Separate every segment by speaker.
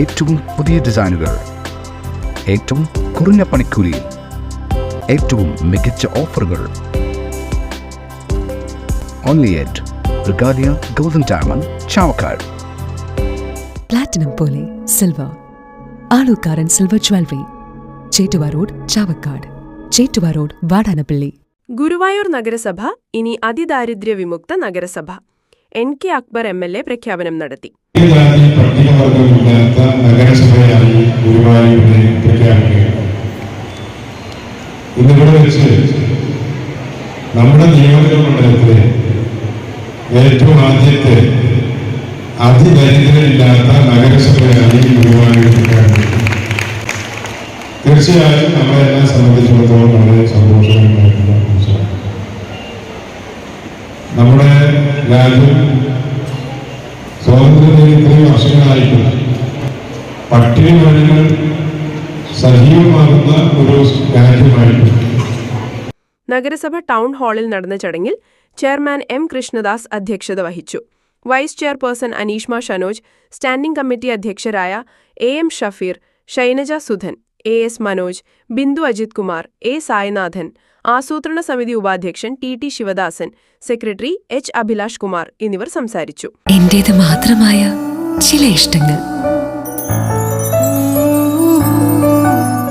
Speaker 1: ഏറ്റവും പുതിയ ഡിസൈനുകൾ ഏറ്റവും കുറഞ്ഞ പണിക്കൂലിയിൽ ഏറ്റവും മികച്ച ഓഫറുകൾ. Only at Regalia golden diamond Chavakkad
Speaker 2: platinum പോലെ silver Aalookkaran silver jewellery Chettuva road Chavakkad Chettuva road Vadanappally
Speaker 3: Guruvayur നഗരസഭ ഇനി അതിദാരിദ്ര്യ വിമുക്ത നഗരസഭ. N K Akbar M L A പ്രഖ്യാപനം നടത്തി.
Speaker 4: ജാതി പട്ടികവർഗമില്ലാത്ത നഗരസഭയായി ഗുരുവായൂരിനെ പ്രഖ്യാപിക്കുകയാണ്. ഇന്നിവിടെ വെച്ച് നമ്മുടെ നിയോജക മണ്ഡലത്തിലെ ഏറ്റവും ആദ്യത്തെ അതിദരിദ്രമില്ലാത്ത നഗരസഭയായി ഗുരുവായൂർ തീർച്ചയായും നമ്മളെല്ലാം സംബന്ധിച്ചിടത്തോളം വളരെ സന്തോഷകരമായിട്ടുള്ള നമ്മുടെ രാജ്യം സ്വാതന്ത്ര്യം ഇത്രയും വർഷങ്ങളായിട്ട് പട്ടിണി സജീവമാകുന്ന ഒരു രാജ്യമായിട്ടുണ്ട്
Speaker 3: നഗരസഭ ടൗൺ ഹാളിൽ നടന്ന ചടങ്ങിൽ ചെയർമാൻ എം കൃഷ്ണദാസ് അധ്യക്ഷത വഹിച്ചു. Vice chairperson Aneeshma Shanoj standing committee അധ്യക്ഷരായ A M Shafeer Shainaja Sudhan A S Manoj Bindu Ajith Kumar A Sainathan ആസൂത്രണ സമിതി ഉപാധ്യക്ഷൻ T T Sivadasan secretary H Abhilash Kumar എന്നിവർ സംസാരിച്ചു.
Speaker 2: എന്റേത് മാത്രമായ ചില ഇഷ്ടങ്ങൾ.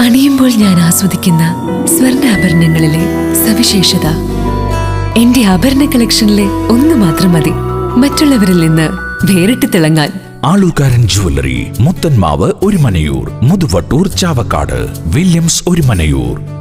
Speaker 2: അണിയുമ്പോൾ ഞാൻ ആസ്വദിക്കുന്ന സ്വർണാഭരണങ്ങളിലെ സവിശേഷത. എന്റെ ആഭരണ കളക്ഷനിലെ ഒന്ന് മാത്രം മതി. മറ്റുള്ളവരിൽ നിന്ന് വേറിട്ട് തിളങ്ങാൻ.
Speaker 5: Aalookkaran jewellery Muthanmavu Orumanayur Muthuvattoor Chavakkad Williams Orumanayur